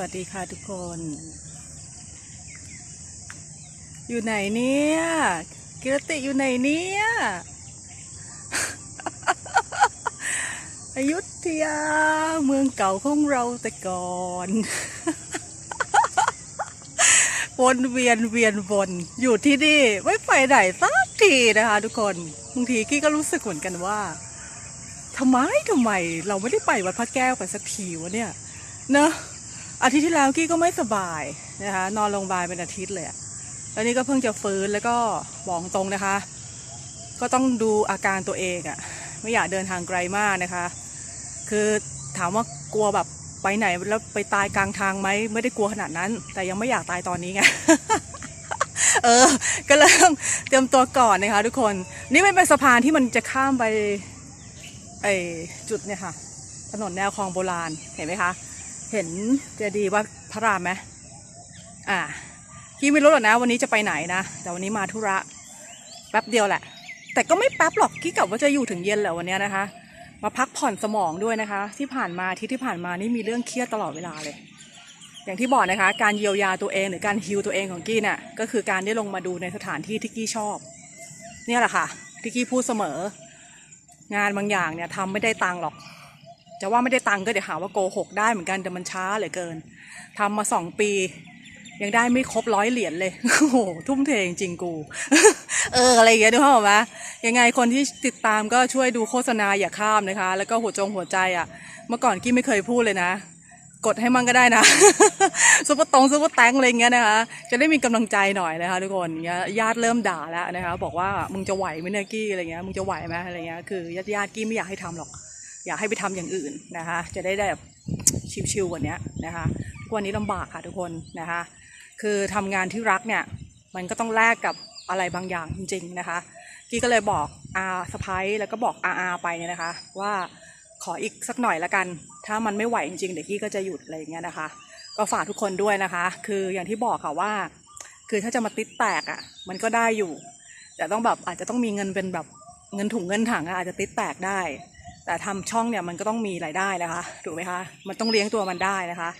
วัสดีค่ะทุกคน อยู่ไหนเนี่ยกิรติอยู่ไหนเนี่ยอยุธยาเมืองเก่าของเราแต่ก่อนวนเวียนเวียนวนอยู่ที่นี่ไม่ไปไหนสักทีนะคะทุกคนบางทีกี้ก็รู้สึกเหมือนกันว่าทำไมทำไมเราไม่ได้ไปวัดพระแก้วกันสักทีวะเนี่ย เนอะ อาทิตย์ที่แล้วกี้ก็ไม่สบายนะคะ นอนโรงพยาบาลเป็นอาทิตย์เลยแล้วนี่ก็เพิ่งจะฟื้นแล้วก็บอกตรงนะคะ ก็ต้องดูอาการตัวเองอะไม่อยากเดินทางไกลมากนะคะ คือถามว่ากลัวแบบไปไหนแล้วไปตายกลางทางไหมไม่ได้กลัวขนาดนั้น แต่ยังไม่อยากตายตอนนี้ไงเออ ก็เริ่มเตรียมตัวก่อนนะคะ ทุกคน นี่ไม่เป็นสะพานที่มันจะข้ามไปไอจุดเนี่ยค่ะ ถนนแนวคลองโบราณ เห็นไหมคะ เห็นเจดีย์วัดพระรามไหมอ่าพี่ไม่รู้หรอกนะ วันนี้จะไปไหนนะ แต่วันนี้มาธุระแป๊บเดียวแหละ แต่ก็ไม่แป๊บหรอกกี้กะว่าจะอยู่ถึงเย็นแหละวันนี้นะคะ มาพักผ่อนสมองด้วยนะคะ ที่ผ่านมาที่ที่ผ่านมานี่มีเรื่องเครียดตลอดเวลาเลย อย่างที่บอกนะคะ การเยียวยาตัวเองหรือการฮิวตัวเองของกี้เนี่ยก็คือการได้ลงมาดูในสถานที่ที่กี้ชอบ เนี่ยแหละค่ะที่กี้พูดเสมอ งานบางอย่างเนี่ยทำไม่ได้ตังหรอก จะว่าไม่ได้ตังค์ก็เดี๋ยวหาว่าโกหกได้เหมือนกันแต่มันช้าเหลือเกินทำมาสองปี ยังได้ไม่ครบร้อยเหรียญเลยโอ้โหทุ่มเทจริงๆกู เอออะไรอย่างเงี้ยดูเข้าไหมยังไงคนที่ติดตามก็ช่วยดูโฆษณาอย่าข้ามนะคะ แล้วก็หัวจงหัวใจอะ เมื่อก่อนกี้ไม่เคยพูดเลยนะกดให้มันก็ได้นะซุปเปอร์ตรงซุปเปอร์แตงอะไรเงี้ยนะคะ จะได้มีกำลังใจหน่อยนะคะทุกคนเงี้ยญาติเริ่มด่าแล้วนะคะ บอกว่ามึงจะไหวไหมเนี่ยกี้อะไรเงี้ยมึงจะไหวไหมอะไรเงี้ยคือญาติญาติกี้ไม่อยากให้ทำหรอก อยากให้ไปทำอย่างอื่นนะคะ จะได้แบบชิวๆกว่านี้นะคะทุกวันนี้ลำบากค่ะทุกคนนะคะ คือทำงานที่รักเนี่ยมันก็ต้องแลกกับอะไรบางอย่างจริง ๆนะคะ กี้ก็เลยบอกอาสะพ้ายแล้วก็บอกอาอาไปเนี่ยนะคะ ว่าขออีกสักหน่อยละกัน ถ้ามันไม่ไหวจริงๆเดี๋ยวกี้ก็จะหยุดอะไรอย่างเงี้ยนะคะ ก็ฝากทุกคนด้วยนะคะ คืออย่างที่บอกค่ะว่า คือถ้าจะมาติดแตกอะ่ะ มันก็ได้อยู่ แต่ต้องแบบอาจจะต้องมีเงินเป็นแบบเงินถุงเงินถังอะอาจจะติดแตกได้ แต่ทำช่องเนี่ยมันก็ต้องมีรายได้นะคะถูกไหมคะมันต้องเลี้ยงตัวมันได้นะคะ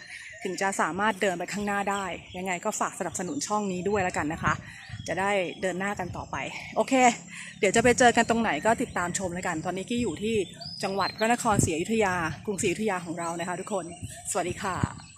ถึงจะสามารถเดินไปข้างหน้าได้ ยังไงก็ฝากสนับสนุนช่องนี้ด้วยแล้วกันนะคะ จะได้เดินหน้ากันต่อไป โอเค เดี๋ยวจะไปเจอกันตรงไหนก็ติดตามชมแล้วกัน ตอนนี้กี้อยู่ที่จังหวัดพระนครศรีอยุธยากรุงศรีอยุธยาของเรานะคะ ทุกคน สวัสดีค่ะ